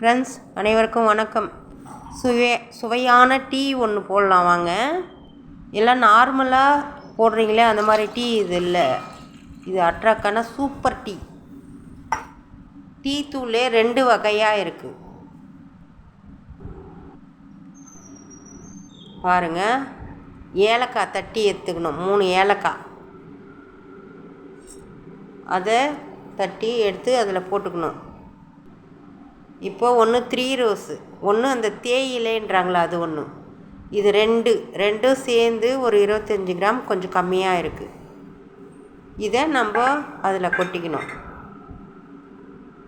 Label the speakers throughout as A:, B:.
A: Friends அனைவருக்கும் வணக்கம். சுவே சுவையான டீ ஒன்று போடலாம் வாங்க. எல்லாம் நார்மலாக போடுறீங்களே அந்த மாதிரி டீ இது இல்லை. இது அட்ராக்கான சூப்பர் டீ. டீ தூளே ரெண்டு வகையாக இருக்குது பாருங்கள் ஏலக்காய் தட்டி எடுத்துக்கணும். மூணு ஏலக்காய். அதை தட்டி எடுத்து அதில் போட்டுக்கணும். இப்போ ஒன்று த்ரீ ரோஸு ஒன்று அந்த தேயிலைன்றாங்களா அது ஒன்று இது ரெண்டு ரெண்டும் சேர்ந்து ஒரு இருபத்தஞ்சி கிராம் கொஞ்சம் கம்மியாக இருக்குது இதை நம்ம அதில் கொட்டிக்கணும்.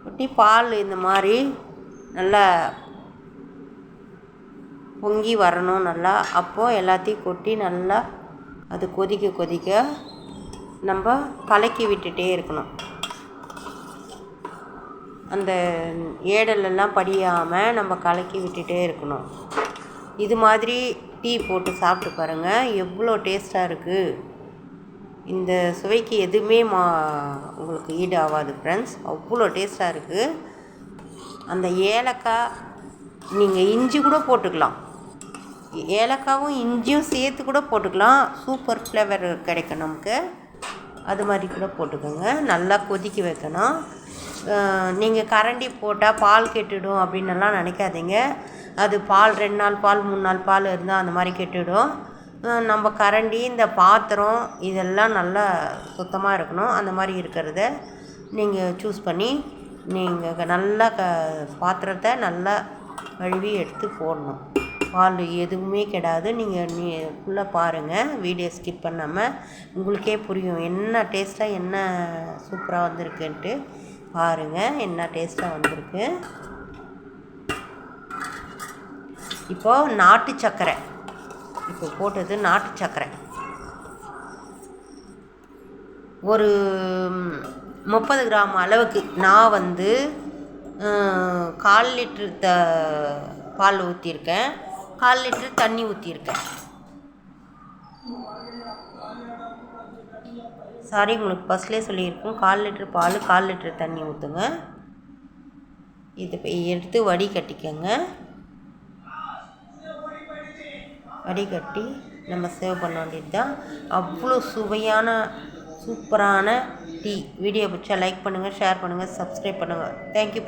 A: கொட்டி பால் இந்த மாதிரி நல்லா பொங்கி வரணும் நல்லா. அப்போது எல்லாத்தையும் கொட்டி நல்லா அது கொதிக்க கொதிக்க நம்ம கலக்கி விட்டுட்டே இருக்கணும். அந்த ஏடலெல்லாம் படியாமல் நம்ம கலக்கி விட்டுட்டே இருக்கணும். இது மாதிரி டீ போட்டு சாப்பிட்டு பாருங்கள் எவ்வளோ டேஸ்ட்டாக இருக்குது இந்த சுவைக்கு எதுவுமே மா உங்களுக்கு ஈடு ஆகாது ஃப்ரெண்ட்ஸ் அவ்வளோ டேஸ்ட்டாக இருக்குது அந்த ஏலக்காய் நீங்கள் இஞ்சி கூட போட்டுக்கலாம். ஏலக்காவும் இஞ்சியும் சேர்த்து கூட போட்டுக்கலாம். சூப்பர் ஃப்ளேவர் கிடைக்கும் நமக்கு. அது மாதிரி கூட போட்டுக்கோங்க. நல்லா கொதிக்க வைக்கணும். நீங்கள் கரண்டி போட்டால் பால் கெட்டுடும் அப்படின்னுலாம் நினைக்காதீங்க. அது பால் ரெண்டு நாள் பால் மூணு நாள் பால் இருந்தால் அந்த மாதிரி கெட்டுடும். நம்ம கரண்டி இந்த பாத்திரம் இதெல்லாம் நல்லா சுத்தமாக இருக்கணும். அந்த மாதிரி இருக்கிறத நீங்கள் சூஸ் பண்ணி நீங்கள் நல்லா க பாத்திரத்தை நல்லா கழுவி எடுத்து போடணும். பால் எதுவுமே கெடாது. நீங்கள் நீ ஃபுல்லாக பாருங்கள் வீடியோ ஸ்கிப் பண்ணாமல் உங்களுக்கே புரியும். என்ன டேஸ்ட்டாக என்ன சூப்பராக வந்திருக்குன்ட்டு. பாருங்கள் என்ன டேஸ்ட்டாக வந்திருக்கு. இப்போது நாட்டு சர்க்கரை இப்போ போட்டது நாட்டு சர்க்கரை ஒரு முப்பது கிராம் அளவுக்கு நான் வந்து கால் லிட்ரு த பால் ஊற்றிருக்கேன் கால் லிட்ரு தண்ணி ஊற்றிருக்கேன் சாரி உங்களுக்கு ஃபஸ்ட்லேயே சொல்லியிருக்கோம். கால் லிட்டர் பால் கால் லிட்டர் தண்ணி ஊற்றுங்க இது எடுத்து வடி கட்டிக்கோங்க. வடிகட்டி நம்ம சேவ் பண்ண வேண்டியது தான் அவ்வளோ சுவையான சூப்பரான டீ. வீடியோ பிடிச்சா லைக் பண்ணுங்கள் ஷேர் பண்ணுங்கள் சப்ஸ்கிரைப் பண்ணுங்கள் தேங்க்யூ